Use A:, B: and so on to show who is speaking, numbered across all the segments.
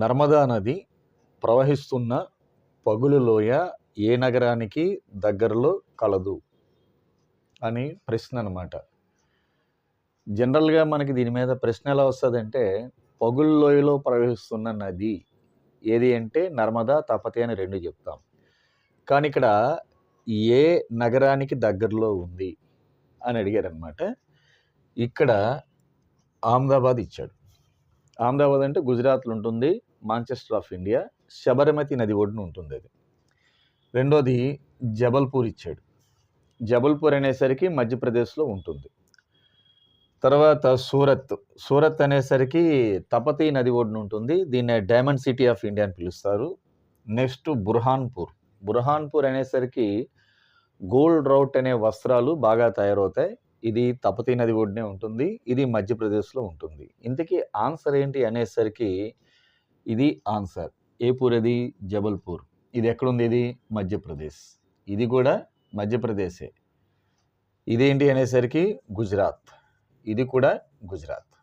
A: నర్మదా నది ప్రవహిస్తున్న పగులు లోయ ఏ నగరానికి దగ్గరలో కలదు అని ప్రశ్న అనమాట జనరల్గా మనకి దీని మీద ప్రశ్న ఎలా వస్తుందంటే పగులు లోయలో ప్రవహిస్తున్న నది ఏది అంటే నర్మదా తపతి అని రెండు చెప్తాం. కానీ ఇక్కడ ఏ నగరానికి దగ్గరలో ఉంది అని అడిగారనమాట ఇక్కడ అహ్మదాబాద్ ఇచ్చాడు. అహ్మదాబాద్ అంటే గుజరాత్లో ఉంటుంది మాంచెస్టర్ ఆఫ్ ఇండియా శబరిమతి నది ఒడ్డున ఉంటుంది అది. రెండోది జబల్పూర్ ఇచ్చాడు. జబల్పూర్ అనేసరికి మధ్యప్రదేశ్లో ఉంటుంది. తర్వాత సూరత్. సూరత్ అనేసరికి తపతి నది ఒడ్డున ఉంటుంది. దీన్ని డైమండ్ సిటీ ఆఫ్ ఇండియా అని పిలుస్తారు. నెక్స్ట్ బుర్హాన్పూర్. బుర్హాన్పూర్ అనేసరికి గోల్డ్ రౌట్ అనే వస్త్రాలు బాగా తయారవుతాయి. ఇది తపతి నది ఒడ్డునే ఉంటుంది ఇది మధ్యప్రదేశ్లో ఉంటుంది. ఇంతకీ ఆన్సర్ ఏంటి అనేసరికి ఇది ఆన్సర్. ఏ పూర్ అది? జబల్పూర్. ఇది ఎక్కడుంది ఇది? మధ్యప్రదేశ్. ఇది కూడా మధ్యప్రదేశే. ఇదేంటి అనేసరికి గుజరాత్. ఇది కూడా గుజరాత్.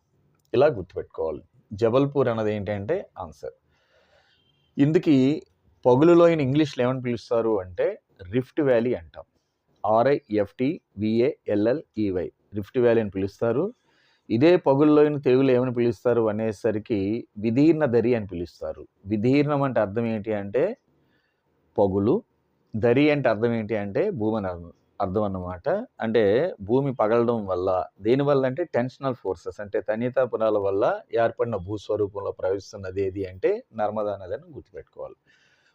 A: ఇలా గుర్తుపెట్టుకోవాలి. జబల్పూర్ అన్నది ఏంటంటే ఆన్సర్. ఇందుకి పగులులోని ఇంగ్లీష్లో ఏమని పిలుస్తారు అంటే రిఫ్ట్ వ్యాలీ అంటాం. ఆర్ఐఎఫ్టి విఏఎల్ఎల్ఈవై రిఫ్ట్ వ్యాలీ అని పిలుస్తారు. ఇదే పగుల్లోని తెలుగులో ఏమని పిలుస్తారు అనేసరికి విదీర్ణ దరి అని పిలుస్తారు. విదీర్ణం అంటే అర్థం ఏంటి అంటే పగులు. దరి అంటే అర్థం ఏంటి అంటే భూమి అని అర్థం అర్థం అన్నమాట. అంటే భూమి పగలడం వల్ల దేనివల్ల అంటే టెన్షనల్ ఫోర్సెస్ అంటే తన్యతాపురాల వల్ల ఏర్పడిన భూస్వరూపంలో ప్రవహిస్తున్నది ఏది అంటే నర్మదా నది అని గుర్తుపెట్టుకోవాలి.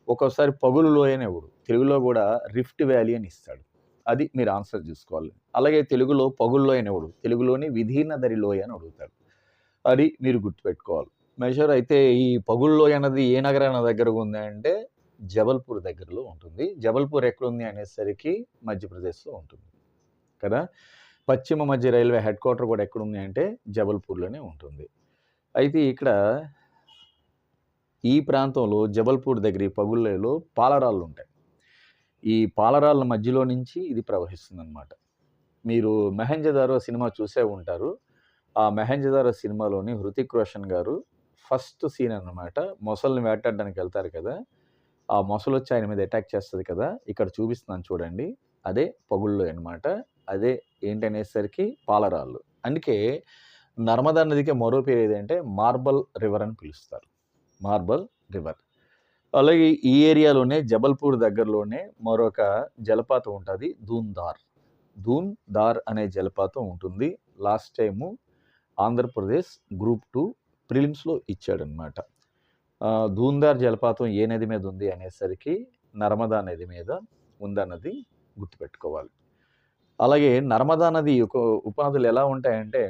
A: ఒక్కోసారి పగులు లోయనేవుడు తెలుగులో కూడా రిఫ్ట్ వ్యాలీ అని ఇస్తాడు. అది మీరు ఆన్సర్ చూసుకోవాలి. అలాగే తెలుగులో పగుల్లో అనేవాడు తెలుగులోని విధీర్ణ లోయ అని అడుగుతాడు. అది మీరు గుర్తుపెట్టుకోవాలి. మెజర్ అయితే ఈ పగుల్లోయ అన్నది ఏ నగరాన దగ్గర ఉంది అంటే జబల్పూర్ దగ్గరలో ఉంటుంది. జబల్పూర్ ఎక్కడుంది అనేసరికి మధ్యప్రదేశ్లో ఉంటుంది. కదా? పశ్చిమ మధ్య రైల్వే హెడ్ క్వార్టర్ కూడా ఎక్కడుంది అంటే జబల్పూర్లోనే ఉంటుంది. అయితే ఇక్కడ ఈ ప్రాంతంలో జబల్పూర్ దగ్గర ఈ పగుళ్ళలో పాలరాళ్ళు ఉంటాయి. ఈ పాలరాళ్ళ మధ్యలో నుంచి ఇది ప్రవహిస్తుంది అనమాట మీరు మెహంజదారో సినిమా చూసే ఉంటారు. ఆ మెహంజదారో సినిమాలోని హృతిక్ రోషన్ గారు ఫస్ట్ సీన్ అన్నమాట. మొసల్ని వేటాడడానికి వెళ్తారు కదా. ఆ మొసలు వచ్చి ఆయన మీద అటాక్ చేస్తుంది కదా. ఇక్కడ చూపిస్తున్నాను చూడండి. అదే పగుళ్ళు అనమాట అదే ఏంటనేసరికి పాలరాళ్ళు. అందుకే నర్మదా నదికి మరో పేరు ఏదంటే మార్బల్ రివర్ అని పిలుస్తారు. Marble river. అలాగే ఈ ఏరియాలోనే జబల్పూర్ దగ్గరలోనే మరొక జలపాతం ఉంటుంది దూన్ దార్ దూన్ దార్ అనే జలపాతం ఉంటుంది. Last time Andhra Pradesh group two ప్రిలిమ్స్లో ఇచ్చాడనమాట దూన్దార్ జలపాతం ఏ నది మీద ఉంది అనేసరికి నర్మదా నది మీద ఉందన్నది గుర్తుపెట్టుకోవాలి. అలాగే నర్మదా నది యొక్క ఉపనదులు ఎలా ఉంటాయంటే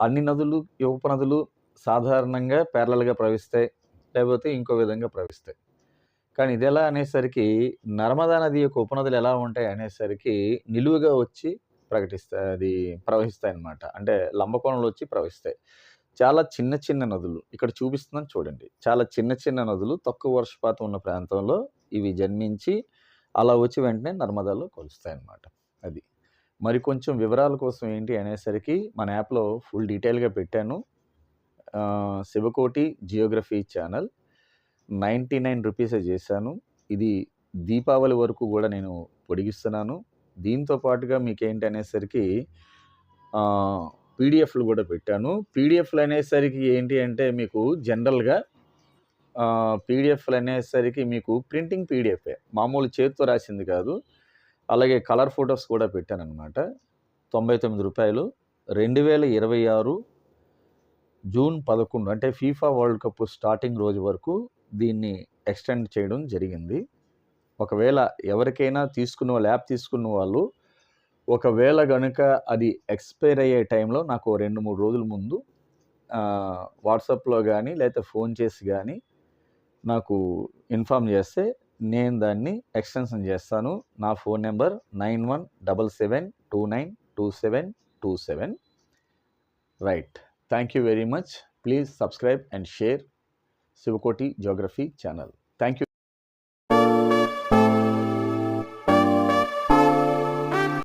A: అన్ని నదులు ఉపనదులు సాధారణంగా ప్యారలల్గా ప్రవహిస్తాయి. లేకపోతే ఇంకో విధంగా ప్రవహిస్తాయి. కానీ ఇది ఎలా అనేసరికి నర్మదా నది యొక్క ఉపనదులు ఎలా ఉంటాయి అనేసరికి నిలువుగా వచ్చి ప్రకటిస్తాయి అది ప్రవహిస్తాయి అన్నమాట. అంటే లంబకోణంలో వచ్చి ప్రవహిస్తాయి. చాలా చిన్న చిన్న నదులు ఇక్కడ చూపిస్తున్నాను చూడండి. చాలా చిన్న చిన్న నదులు తక్కువ వర్షపాతం ఉన్న ప్రాంతంలో ఇవి జన్మించి అలా వచ్చి వెంటనే నర్మదాలో కలుస్తాయి అన్నమాట. అది. మరి కొంచెం వివరాల కోసం ఏంటి అనేసరికి మన యాప్లో ఫుల్ డీటెయిల్గా పెట్టాను. Shivakoti geography channel. Ninety nine రూపీసే చేశాను. ఇది దీపావళి వరకు కూడా నేను పొడిగిస్తున్నాను. దీంతో పాటుగా మీకు ఏంటి అనేసరికి పీడిఎఫ్లు కూడా పెట్టాను. పీడిఎఫ్లు అనేసరికి ఏంటి అంటే మీకు జనరల్గా పీడిఎఫ్లు అనేసరికి మీకు ప్రింటింగ్ పీడిఎఫే మామూలు చేతితో రాసింది కాదు. అలాగే కలర్ ఫొటోస్ కూడా పెట్టాను అనమాట తొంభై తొమ్మిది రూపాయలు. రెండు వేల ఇరవై ఆరు జూన్ పదకొండు అంటే ఫీఫా వరల్డ్ కప్ స్టార్టింగ్ రోజు వరకు దీన్ని ఎక్స్టెండ్ చేయడం జరిగింది. ఒకవేళ ఎవరికైనా తీసుకున్న వాళ్ళు యాప్ తీసుకున్న వాళ్ళు ఒకవేళ కనుక అది ఎక్స్పైర్ అయ్యే టైంలో నాకు రెండు మూడు రోజుల ముందు వాట్సాప్లో కానీ లేకపోతే ఫోన్ చేసి కానీ నాకు ఇన్ఫామ్ చేస్తే నేను దాన్ని ఎక్స్టెన్షన్ చేస్తాను. నా phone number nine one double seven two nine two seven two seven. Right. Thank you very much. Please subscribe and share Sivakoti Geography channel. Thank you.